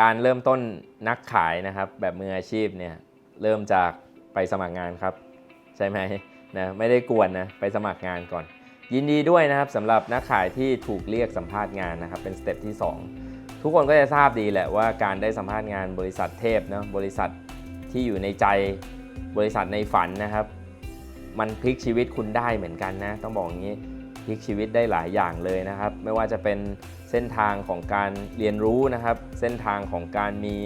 การเริ่มต้นนักขายนะครับ แบบมืออาชีพเนี่ยเริ่มจากไปสมัครงานครับ ใช่ไหมนะไม่ได้กวนนะไปสมัครงานก่อน ยินดีด้วยนะครับสำหรับนักขายที่ถูกเรียกสัมภาษณ์งานนะครับ เป็นสเต็ปที่ 2 ทุกคนก็จะทราบดีแหละว่าการได้สัมภาษณ์งานบริษัทเทพนะบริษัทที่อยู่ในใจบริษัทในฝันนะครับ มันพลิกชีวิตคุณได้เหมือนกันนะ ต้องบอกอย่างนี้พลิกชีวิตได้หลายอย่างเลยนะครับ ไม่ว่าจะเป็น เส้นทางของการเรียนรู้นะครับ เส้นทางของการมี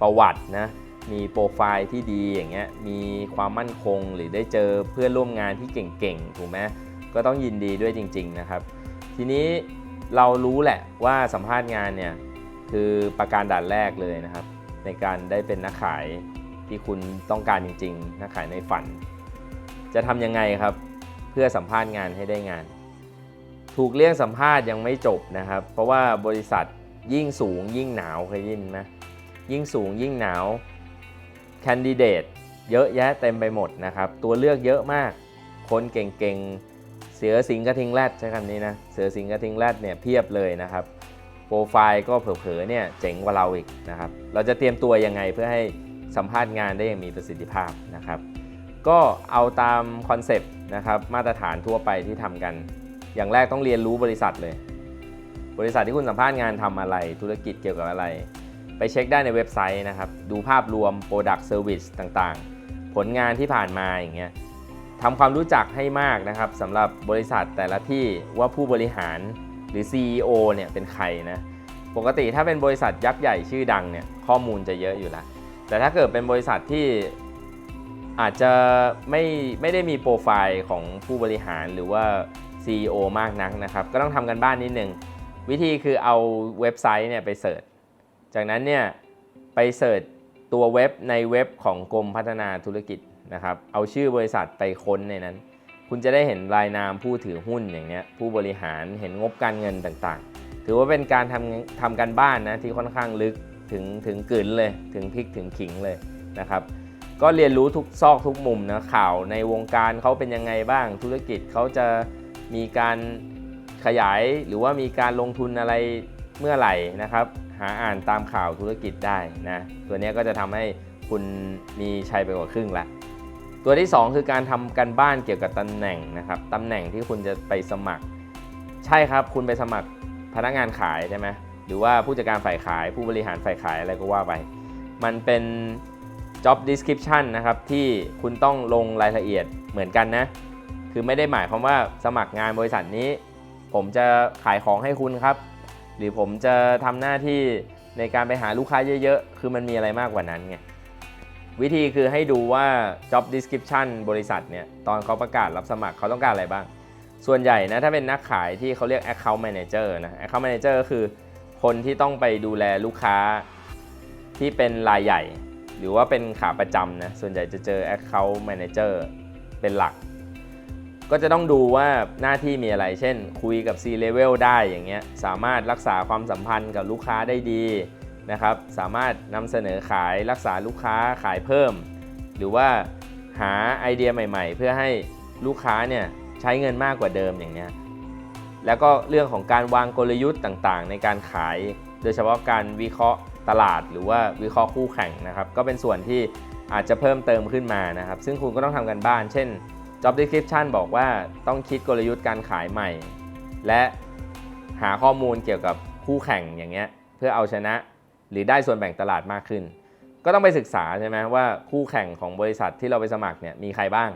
ประวัตินะมีโปรไฟล์ที่ดีอย่างเงี้ยมีความมั่นคงหรือได้เจอเพื่อนร่วมงานที่เก่งๆถูกไหมก็ต้องยินดีด้วยจริง ๆนะครับ ทีนี้เรารู้แหละว่าสัมภาษณ์งานเนี่ยคือประการด่านแรกเลยนะครับ ในการได้เป็นนักขายที่คุณต้องการจริง ๆ นักขายในฝัน จะทำยังไงครับ เพื่อสัมภาษณ์งานให้ได้งาน ถูกเรียกสัมภาษณ์ยังไม่จบนะครับ เพราะว่าบริษัทยิ่งสูงยิ่งหนาวเคยยินไหมยิ่งสูงยิ่งหนาวแคนดิเดตเยอะแยะเต็มไปหมดนะครับ ตัวเลือกเยอะมาก คนเก่งๆ เสือสิงกระทิงแรดใช้คำนี้นะ เสือสิงกระทิงแรดเนี่ยเพียบเลยนะครับ โปรไฟล์ก็เผลอๆเนี่ยเจ๋งกว่าเราอีกนะครับ เราจะเตรียมตัวยังไงเพื่อให้สัมภาษณ์งานได้อย่างมีประสิทธิภาพนะครับ ก็เอาตามคอนเซปต์นะครับ มาตรฐานทั่วไปที่ทำกัน อย่างแรกต้องเรียนรู้บริษัทเลย บริษัทที่คุณสัมภาษณ์งานทำอะไร ธุรกิจเกี่ยวกับอะไร ไปเช็คได้ในเว็บไซต์นะครับ ดูภาพรวม Product Service ต่างๆ ผลงานที่ผ่านมาอย่างเงี้ยทำความรู้จักให้มากนะครับสำหรับบริษัทแต่ละที่ว่าผู้บริหารหรือ CEO เนี่ยเป็นใครนะปกติถ้าเป็นบริษัทยักษ์ใหญ่ชื่อดังเนี่ยข้อมูลจะเยอะอยู่แล้วแต่ถ้าเกิดเป็นบริษัทที่อาจจะไม่ไม่ได้มีโปรไฟล์ของผู้บริหารหรือว่า CEO มากนักนะครับ ก็ต้องทำกันบ้านนิดนึง วิธีคือเอาเว็บไซต์เนี่ยไปเสิร์ช จากนั้นเนี่ยไปเสิร์ชตัวเว็บในเว็บของกรมพัฒนาธุรกิจนะครับ เอาชื่อบริษัทไปค้นในนั้น คุณจะได้เห็นรายนามผู้ถือหุ้นอย่างเงี้ย ผู้บริหารเห็นงบการเงินต่างๆ ถือว่าเป็นการทำทำกันบ้านนะที่ค่อนข้างลึกถึงถึงกลืนเลยถึงพริกถึงขิงเลยนะครับก็เรียนรู้ทุกซอกทุกมุมนะข่าวในวงการเขาเป็นยังไงบ้างธุรกิจเขาจะ มีการขยายหรือว่ามีการลงทุนอะไรเมื่อไหร่นะครับ หาอ่านตามข่าวธุรกิจได้นะตัวนี้ก็จะทำให้คุณมีชัยไปกว่าครึ่งละตัวที่ 2 คือการทำกันบ้านเกี่ยวกับตำแหน่งนะครับตำแหน่งที่คุณจะไปสมัคร ใช่ครับคุณไปสมัครพนักงานขายใช่ไหมหรือว่าผู้จัดการฝ่ายขายผู้บริหารฝ่ายขายอะไรก็ว่าไป มันเป็น job description นะครับที่คุณต้องลงรายละเอียดเหมือนกันนะ คือไม่ได้หมายความว่าสมัครงานบริษัทนี้ ผมจะขายของให้คุณครับ หรือผมจะทำหน้าที่ในการไปหาลูกค้าเยอะๆ คือมันมีอะไรมากกว่านั้นไงวิธีคือให้ดูว่า job description บริษัทเนี่ยตอนเขาประกาศรับสมัครเขาต้องการอะไรบ้าง ส่วนใหญ่นะถ้าเป็นนักขายที่เขาเรียก account manager นะ account manager ก็คือคนที่ต้องไปดูแลลูกค้าที่เป็นรายใหญ่ หรือว่าเป็นขาประจำนะส่วนใหญ่จะเจอ account manager เป็นหลัก ก็จะต้องดูว่าหน้าที่มีอะไร เช่น คุยกับ C level ได้อย่างเงี้ย สามารถรักษาความสัมพันธ์กับลูกค้าได้ดีนะครับ สามารถนำเสนอขายรักษาลูกค้าขายเพิ่ม หรือว่าหาไอเดียใหม่ ๆ เพื่อให้ลูกค้าเนี่ยใช้เงินมากกว่าเดิมอย่างเงี้ย แล้วก็เรื่องของการวางกลยุทธ์ต่างๆ ในการขาย โดยเฉพาะการวิเคราะห์ตลาด หรือว่าวิเคราะห์คู่แข่งนะครับ ก็เป็นส่วนที่อาจจะเพิ่มเติมขึ้นมานะครับ ซึ่งคุณก็ต้องทำกันบ้าน เช่น job description บอกว่าต้องคิดกลยุทธ์การขายใหม่ และหาข้อมูลเกี่ยวกับคู่แข่งอย่างเงี้ยเพื่อเอาชนะหรือได้ส่วนแบ่งตลาดมากขึ้น ก็ต้องไปศึกษาใช่ไหมว่าคู่แข่งของบริษัทที่เราไปสมัครเนี่ยมีใครบ้าง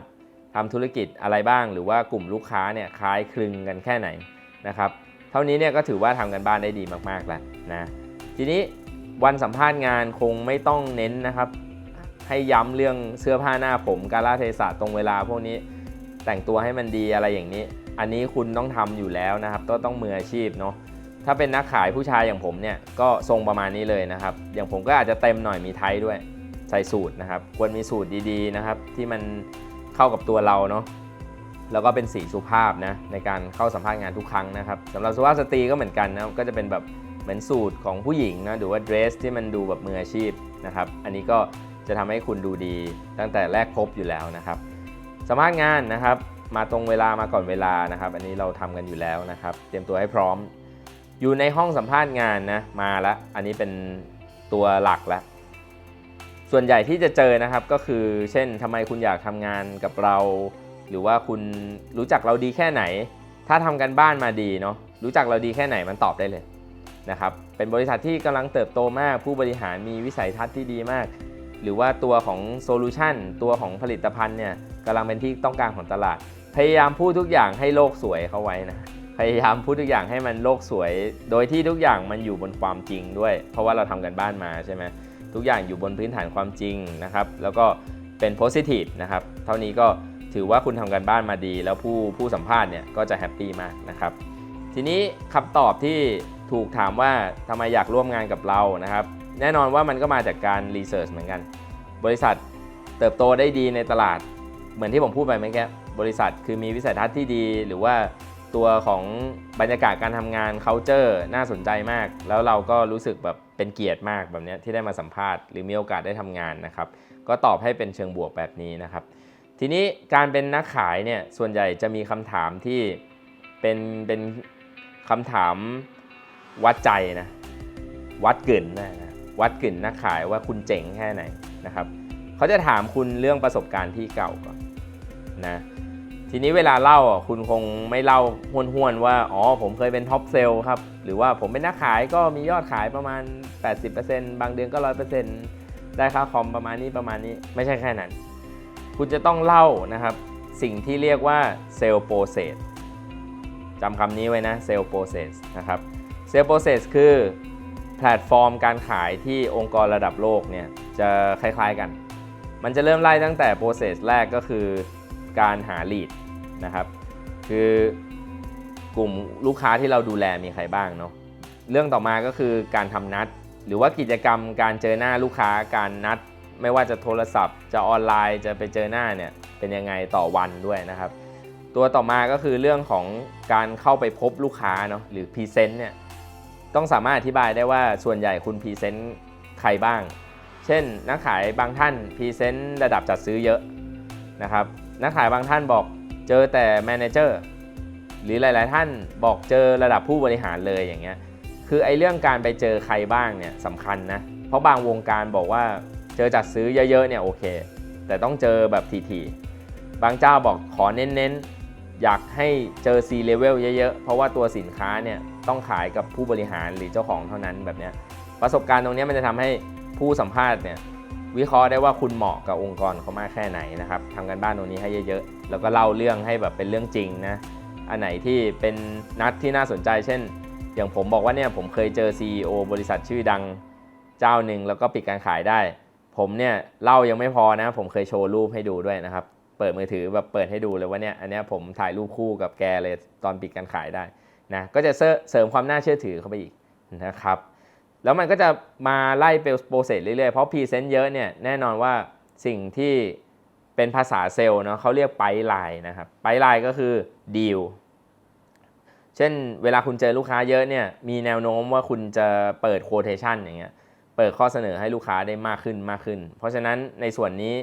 ทำธุรกิจอะไรบ้าง หรือว่ากลุ่มลูกค้าเนี่ยคล้ายคลึงกันแค่ไหนนะครับเท่านี้เนี่ยก็ถือว่าทำกันบ้านได้ดีมากๆแล้วนะทีนี้วันสัมภาษณ์งานคงไม่ต้องเน้นนะครับ ให้ย้ำเรื่องเสื้อผ้าหน้าผม การลเทศะตรงเวลาพวกนี้ แต่งตัวให้มันดีอะไรอย่างนี้ อันนี้คุณต้องทำอยู่แล้วนะครับก็ต้องมืออาชีพเนาะถ้าเป็นนักขายผู้ชายอย่างผมเนี่ยก็ทรงประมาณนี้เลยนะครับ อย่างผมก็อาจจะเต็มหน่อยมีไทยด้วยใส่สูตรนะครับควรมีสูตรดีๆนะครับ ที่มันเข้ากับตัวเราเนาะแล้วก็เป็นสีสุภาพนะในการเข้าสัมภาษณ์งานทุกครั้งนะครับสำหรับสุภาพสตรีก็เหมือนกันนะก็จะเป็นแบบเหมือนสูตรของผู้หญิงนะหรือว่าเดรสที่มันดูแบบมืออาชีพนะครับ อันนี้ก็จะทำให้คุณดูดีตั้งแต่แรกพบอยู่แล้วนะครับ สัมภาษณ์งานนะครับ มาตรงเวลามาก่อนเวลานะครับ อันนี้เราทำกันอยู่แล้วนะครับ เตรียมตัวให้พร้อม อยู่ในห้องสัมภาษณ์งานนะมาละอันนี้เป็นตัวหลักแล้วส่วนใหญ่ที่จะเจอนะครับก็คือ เช่นทำไมคุณอยากทำงานกับเรา หรือว่าคุณรู้จักเราดีแค่ไหน ถ้าทำกันบ้านมาดีเนาะรู้จักเราดีแค่ไหนมันตอบได้เลยนะครับเป็นบริษัทที่กำลังเติบโตมาก ผู้บริหารมีวิสัยทัศน์ที่ดีมาก หรือว่าตัวของโซลูชันตัวของผลิตภัณฑ์เนี่ย กำลังเป็นที่ต้องการของตลาด พยายามพูดทุกอย่างให้โลกสวยเข้าไว้นะพยายามพูดทุกอย่างให้มันโลกสวย โดยที่ทุกอย่างมันอยู่บนความจริงด้วย เพราะว่าเราทำกันบ้านมาใช่ไหมทุกอย่างอยู่บนพื้นฐานความจริงนะครับ แล้วก็เป็นโพสิทีฟนะครับ เท่านี้ก็ถือว่าคุณทำกันบ้านมาดี แล้วผู้ผู้สัมภาษณ์เนี่ยก็จะแฮปปี้มากนะครับ ทีนี้คำตอบที่ถูกถามว่าทำไมอยากร่วมงานกับเรานะครับ แน่นอนว่ามันก็มาจากการรีเสิร์ชเหมือนกัน บริษัทเติบโตได้ดีในตลาด เหมือนที่ผมพูดไปเมื่อกี้บริษัทคือมีวิสัยทัศน์ที่ดี หรือว่าตัวของบรรยากาศการทำงาน culture น่าสนใจมาก แล้วเราก็รู้สึกแบบเป็นเกียรติมากแบบนี้ที่ได้มาสัมภาษณ์หรือมีโอกาสได้ทำงานนะครับ ก็ตอบให้เป็นเชิงบวกแบบนี้นะครับ ทีนี้การเป็นนักขายเนี่ยส่วนใหญ่จะมีคำถามที่เป็นเป็นคำถามวัดใจนะวัดกลิ่นนะวัดกลิ่นนักขายว่าคุณเจ๋งแค่ไหนนะครับเขาจะถามคุณเรื่องประสบการณ์ที่เก่าก่อน นะทีนี้เวลาเล่าอะคุณคงไม่เล่าห้วนๆว่า อ๋อ ผมเคยเป็นท็อปเซลล์ครับ หรือว่าผมเป็นนักขายก็มียอดขายประมาณ 80%บางเดือนก็ 100%ได้ค่าคอมประมาณนี้ประมาณนี้ไม่ใช่แค่นั้น คุณจะต้องเล่านะครับ สิ่งที่เรียกว่าเซลล์โปรเซสจำคำนี้ไว้นะเซลล์โปรเซสนะครับเซลล์โปรเซสคือแพลตฟอร์มการขายที่องค์กรระดับโลกเนี่ยจะคล้ายๆกัน มันจะเริ่มไล่ตั้งแต่โปรเซสแรกก็คือ การหา lead นะครับ คือกลุ่มลูกค้าที่เราดูแลมีใครบ้างเนาะเรื่องต่อมาก็คือการทำนัด หรือว่ากิจกรรมการเจอหน้าลูกค้าการนัด ไม่ว่าจะโทรศัพท์ จะออนไลน์จะไปเจอหน้าเนี่ยเป็นยังไงต่อวันด้วยนะครับ ตัวต่อมาก็คือเรื่องของการเข้าไปพบลูกค้าเนาะหรือพรีเซนต์เนี่ยต้องสามารถอธิบายได้ว่าส่วนใหญ่คุณพรีเซนต์ใครบ้าง เช่นนักขายบางท่านพรีเซนต์ระดับจัดซื้อเยอะนะครับ นักขายบางท่านบอกเจอแต่แมเนเจอร์หรือหลาย ๆ ท่านบอกเจอระดับผู้บริหารเลยอย่างเงี้ยคือไอ้เรื่องการไปเจอใครบ้างเนี่ยสำคัญนะ เพราะบางวงการบอกว่าเจอจัดซื้อเยอะ ๆ เนี่ยโอเค แต่ต้องเจอแบบทีๆบางเจ้าบอกขอเน้น ๆ อยากให้เจอ C level เยอะ ๆ เพราะว่าตัวสินค้าเนี่ยต้องขายกับผู้บริหารหรือเจ้าของเท่านั้นแบบเนี้ยประสบการณ์ตรงเนี้ยมันจะทำให้ผู้สัมภาษณ์เนี่ย วิเคราะห์ได้ว่าคุณเหมาะกับองค์กรเขามากแค่ไหนนะครับทำกันบ้านตรงนี้ให้เยอะๆ แล้วก็เล่าเรื่องให้แบบเป็นเรื่องจริงนะ อันไหนที่เป็นนัดที่น่าสนใจ เช่น อย่างผมบอกว่าเนี่ยผมเคยเจอ CEO บริษัทชื่อดังเจ้าหนึ่งแล้วก็ปิดการขายได้ ผมเนี่ยเล่ายังไม่พอนะ ผมเคยโชว์รูปให้ดูด้วยนะครับ เปิดมือถือแบบเปิดให้ดูเลยว่าเนี่ยอันเนี้ยผมถ่ายรูปคู่กับแกเลยตอนปิดการขายได้นะ ก็จะเสริมความน่าเชื่อถือเข้าไปอีกนะครับ แล้วมันก็จะมาไล่เป็นโปรเซสเรื่อยๆ เพราะพรีเซนต์เยอะเนี่ยแน่นอนว่าสิ่งที่เป็นภาษาเซลล์เนาะเขาเรียกไปไลน์นะครับไปไลน์ก็คือดีลเช่นเวลาคุณเจอลูกค้าเยอะเนี่ยมีแนวโน้มว่าคุณจะเปิดโคเทชันอย่างเงี้ยเปิดข้อเสนอให้ลูกค้าได้มากขึ้นมากขึ้น เพราะฉะนั้นในส่วนนี้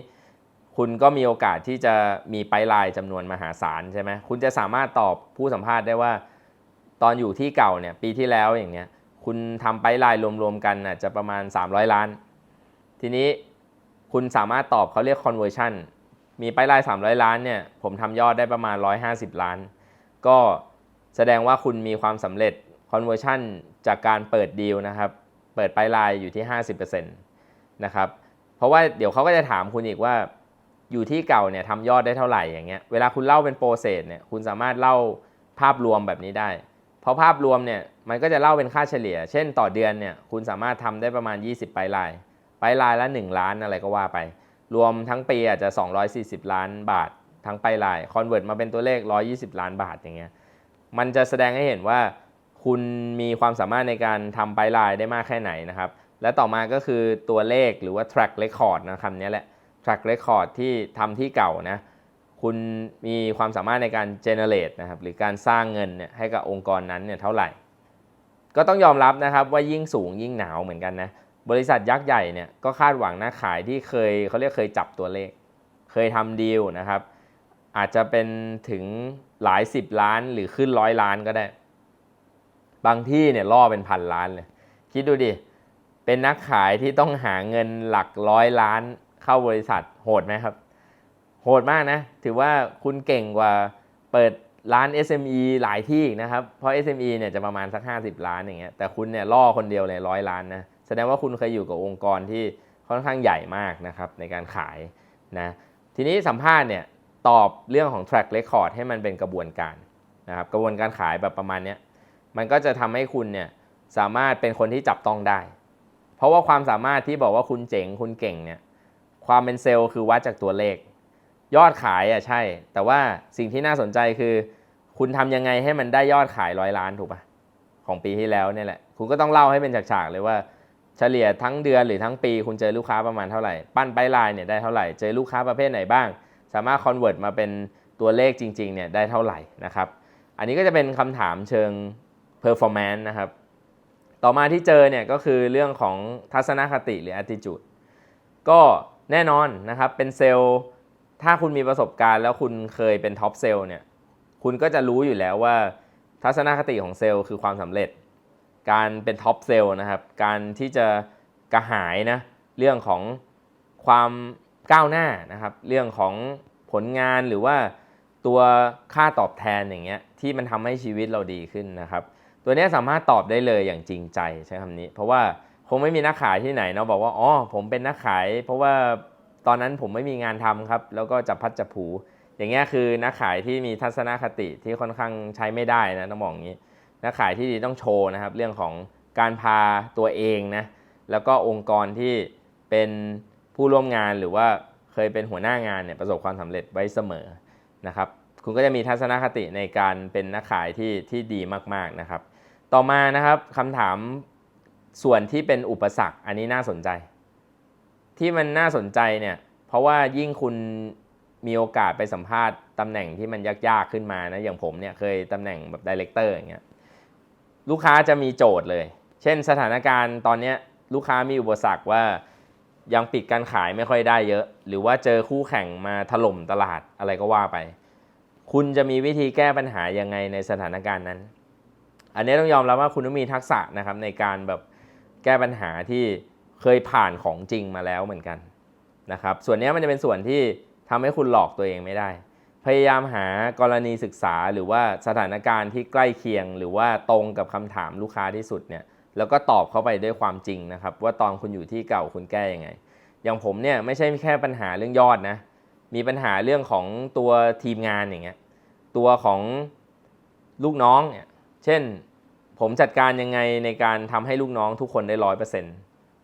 คุณก็มีโอกาสที่จะมีไปไลน์จำนวนมหาศาลใช่ไหมคุณจะสามารถตอบผู้สัมภาษณ์ได้ว่า ตอนอยู่ที่เก่าเนี่ยปีที่แล้วอย่างเงี้ย คุณทำไปลน์รวมๆกันน่ะจะประมาณ 300 ล้าน ทีนี้คุณสามารถตอบเขาเรียก conversion มีไปลน์300 ล้านเนี่ยผมทำยอดได้ประมาณ 150 ล้าน ก็แสดงว่าคุณมีความสำเร็จ conversion จากการเปิดดีลนะครับ เปิดไปลน์อยู่ที่ 50%นะครับ เพราะว่าเดี๋ยวเขาก็จะถามคุณอีกว่าอยู่ที่เก่าเนี่ยทำยอดได้เท่าไหร่อย่างเงี้ย เวลาคุณเล่าเป็นโปรเซสเนี่ยคุณสามารถเล่าภาพรวมแบบนี้ได้ เพราะภาพรวมเนี่ยมันก็จะเล่าเป็นค่าเฉลี่ย เช่นต่อเดือนเนี่ยคุณสามารถทำได้ประมาณ 20 ไปลาย ไปลายละ 1 ล้านอะไรก็ว่าไป รวมทั้งปีอาจจะ 240 ล้านบาท ทั้งไปลายคอนเวิร์ตมาเป็นตัวเลข 120 ล้านบาทอย่างเงี้ยมันจะแสดงให้เห็นว่าคุณมีความสามารถในการทำไปลายได้มากแค่ไหนนะครับ และต่อมาก็คือตัวเลขหรือว่า track record นะคำนี้แหละ track record ที่ทำที่เก่านะ คุณมีความสามารถในการ generate นะครับหรือการสร้างเงินเนี่ยให้กับองค์กรนั้นเนี่ยเท่าไหร่ ก็ต้องยอมรับนะครับว่ายิ่งสูงยิ่งหนาวเหมือนกันนะบริษัทยักษ์ใหญ่เนี่ยก็คาดหวังหน้าขายที่เคยเขาเรียกเคยจับตัวเลข เคยทำดีลนะครับ อาจจะเป็นถึงหลายสิบล้านหรือขึ้นร้อยล้านก็ได้ บางที่เนี่ยล่อเป็นพันล้านเลย คิดดูดิ เป็นนักขายที่ต้องหาเงินหลักร้อยล้านเข้าบริษัทโหดไหมครับ โหดมากนะ ถือว่าคุณเก่งกว่าเปิดร้าน SME หลายที่นะครับ เพราะ SME เนี่ยจะประมาณสัก 50 ล้านอย่างเงี้ย แต่คุณเนี่ยล่อคนเดียวเลยร้อยล้านนะ แสดงว่าคุณเคยอยู่กับองค์กรที่ค่อนข้างใหญ่มากนะครับในการขายนะ ทีนี้สัมภาษณ์เนี่ยตอบเรื่องของ track record ให้มันเป็นกระบวนการนะครับกระบวนการขายแบบประมาณเนี้ยมันก็จะทำให้คุณเนี่ยสามารถเป็นคนที่จับต้องได้ เพราะว่าความสามารถที่บอกว่าคุณเจ๋งคุณเก่งเนี่ยความเป็นเซลล์คือวัดจากตัวเลข ยอดขายอะใช่ แต่ว่าสิ่งที่น่าสนใจคือ คุณทำยังไงให้มันได้ยอดขายร้อยล้านถูกปะของปีที่แล้วเนี่ยแหละ คุณก็ต้องเล่าให้เป็นฉากๆเลยว่าเฉลี่ยทั้งเดือนหรือทั้งปี คุณเจอลูกค้าประมาณเท่าไหร่ ปั้นไปลายเนี่ยได้เท่าไหร่ เจอลูกค้าประเภทไหนบ้าง สามารถคอนเวิร์ตมาเป็นตัวเลขจริงๆเนี่ยได้เท่าไหร่นะครับ อันนี้ก็จะเป็นคำถามเชิง performance นะครับ ต่อมาที่เจอเนี่ยก็คือเรื่องของทัศนคติหรือ attitude ก็แน่นอนนะครับเป็นเซลล์ ถ้าคุณมีประสบการณ์แล้วคุณเคยเป็นท็อปเซลล์เนี่ย คุณก็จะรู้อยู่แล้วว่า ทัศนคติของเซลล์คือความสำเร็จ การเป็นท็อปเซลล์นะครับ การที่จะกระหายนะ เรื่องของความก้าวหน้านะครับ เรื่องของผลงานหรือว่าตัวค่าตอบแทนอย่างเงี้ยที่มันทำให้ชีวิตเราดีขึ้นนะครับ ตัวนี้สามารถตอบได้เลยอย่างจริงใจใช้คำนี้ เพราะว่าคงไม่มีนักขายที่ไหนเนาะบอกว่าอ๋อผมเป็นนักขาย เพราะว่า ตอนนั้นผมไม่มีงานทำครับ แล้วก็จับพัดจับผู อย่างเงี้ยคือนักขายที่มีทัศนคติที่ค่อนข้างใช้ไม่ได้นะต้องบอกอย่างนี้ นักขายที่ดีต้องโชว์นะครับ เรื่องของการพาตัวเองนะแล้วก็องค์กรที่เป็นผู้ร่วมงานหรือว่าเคยเป็นหัวหน้างานเนี่ยประสบความสำเร็จไว้เสมอนะครับคุณก็จะมีทัศนคติในการเป็นนักขายที่ที่ดีมากๆนะครับ ต่อมานะครับคำถามส่วนที่เป็นอุปสรรคอันนี้น่าสนใจ ที่มันน่าสนใจเนี่ยเพราะว่ายิ่งคุณมีโอกาสไปสัมภาษณ์ตำแหน่งที่มันยากๆขึ้นมานะอย่างผมเนี่ยเคยตำแหน่งแบบดีเลกเตอร์อย่างเงี้ยลูกค้าจะมีโจทย์เลย เช่นสถานการณ์ตอนเนี้ยลูกค้ามีอุปสรรคว่ายังปิดการขายไม่ค่อยได้เยอะ หรือว่าเจอคู่แข่งมาถล่มตลาดอะไรก็ว่าไป คุณจะมีวิธีแก้ปัญหายังไงในสถานการณ์นั้น อันนี้ต้องยอมรับว่าคุณต้องมีทักษะนะครับในการแบบแก้ปัญหาที่ เคยผ่านของจริงมาแล้วเหมือนกันนะครับส่วนนี้มันจะเป็นส่วนที่ทำให้คุณหลอกตัวเองไม่ได้ พยายามหากรณีศึกษาหรือว่าสถานการณ์ที่ใกล้เคียง หรือว่าตรงกับคำถามลูกค้าที่สุดเนี่ยแล้วก็ตอบเข้าไปด้วยความจริงนะครับ ว่าตอนคุณอยู่ที่เก่าคุณแก้ยังไง อย่างผมเนี่ยไม่ใช่แค่ปัญหาเรื่องยอดนะมีปัญหาเรื่องของตัวทีมงานอย่างเงี้ยตัวของลูกน้องเนี่ยเช่น ผมจัดการยังไงในการทำให้ลูกน้องทุกคนได้ร้อยเปอร์เซ็นต์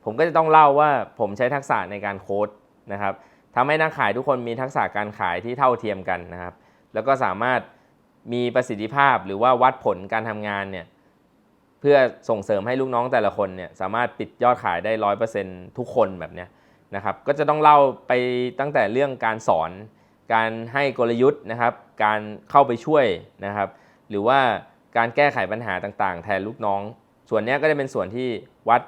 ผมก็จะต้องเล่าว่าผมใช้ทักษะในการโค้ดนะครับทำให้นักขายทุกคนมีทักษะการขายที่เท่าเทียมกันนะครับ แล้วก็สามารถมีประสิทธิภาพหรือว่าวัดผลการทำงานเนี่ยเพื่อส่งเสริมให้ลูกน้องแต่ละคนเนี่ยสามารถปิดยอดขายได้ร้อยเปอร์เซ็นทุกคนแบบเนี้ยนะครับ ก็จะต้องเล่าไปตั้งแต่เรื่องการสอน การให้กลยุทธ์นะครับ การเข้าไปช่วยนะครับ หรือว่าการแก้ไขปัญหาต่างๆ แทนลูกน้อง ส่วนนี้ก็จะเป็นส่วนที่วัด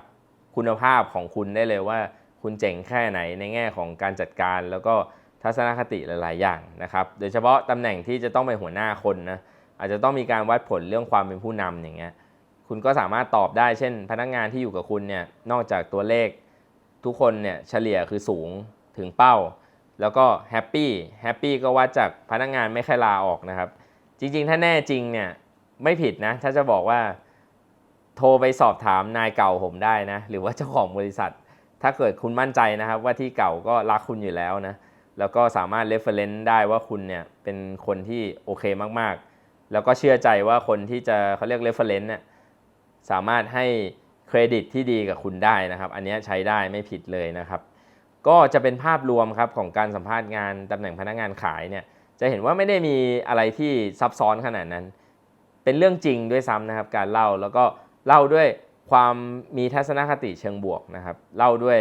คุณภาพของคุณได้เลยว่า คุณเจ๋งแค่ไหนในแง่ของการจัดการ แล้วก็ทัศนคติหลาย ๆ อย่างนะครับโดยเฉพาะตำแหน่งที่จะต้องเป็นหัวหน้าคนนะอาจจะต้องมีการวัดผลเรื่องความเป็นผู้นำอย่างเงี้ยคุณก็สามารถตอบได้เช่น พนักงานที่อยู่กับคุณเนี่ยนอกจากตัวเลขทุกคนเนี่ยเฉลี่ยคือสูงถึงเป้า แล้วก็แฮปปี้แฮปปี้ก็วัดจากพนักงานไม่เคยลาออกนะครับ จริง ๆ ถ้าแน่จริงเนี่ยไม่ผิดนะ ถ้าจะบอกว่า โทรไปสอบถามนายเก่าผมได้นะ หรือว่าเจ้าของบริษัท ถ้าเกิดคุณมั่นใจนะครับ ว่าที่เก่าก็รักคุณอยู่แล้วนะ แล้วก็สามารถ reference ได้ว่าคุณเนี่ยเป็นคนที่โอเคมากๆ แล้วก็เชื่อใจว่าคนที่จะเขาเรียก reference เนี่ยสามารถให้เครดิตที่ดีกับคุณได้นะครับ อันนี้ใช้ได้ไม่ผิดเลยนะครับ ก็จะเป็นภาพรวมครับของการสัมภาษณ์งานตำแหน่งพนักงานขายเนี่ยจะเห็นว่าไม่ได้มีอะไรที่ซับซ้อนขนาดนั้น เป็นเรื่องจริงด้วยซ้ำนะครับ การเล่าแล้วก็ เล่าด้วยความมีทัศนคติเชิงบวกนะครับเล่าด้วย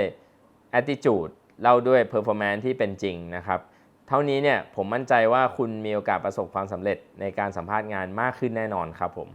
attitude เล่าด้วย performance ที่เป็นจริงนะครับ เท่านี้เนี่ยผมมั่นใจว่าคุณมีโอกาสประสบความสำเร็จในการสัมภาษณ์งานมากขึ้นแน่นอนครับผม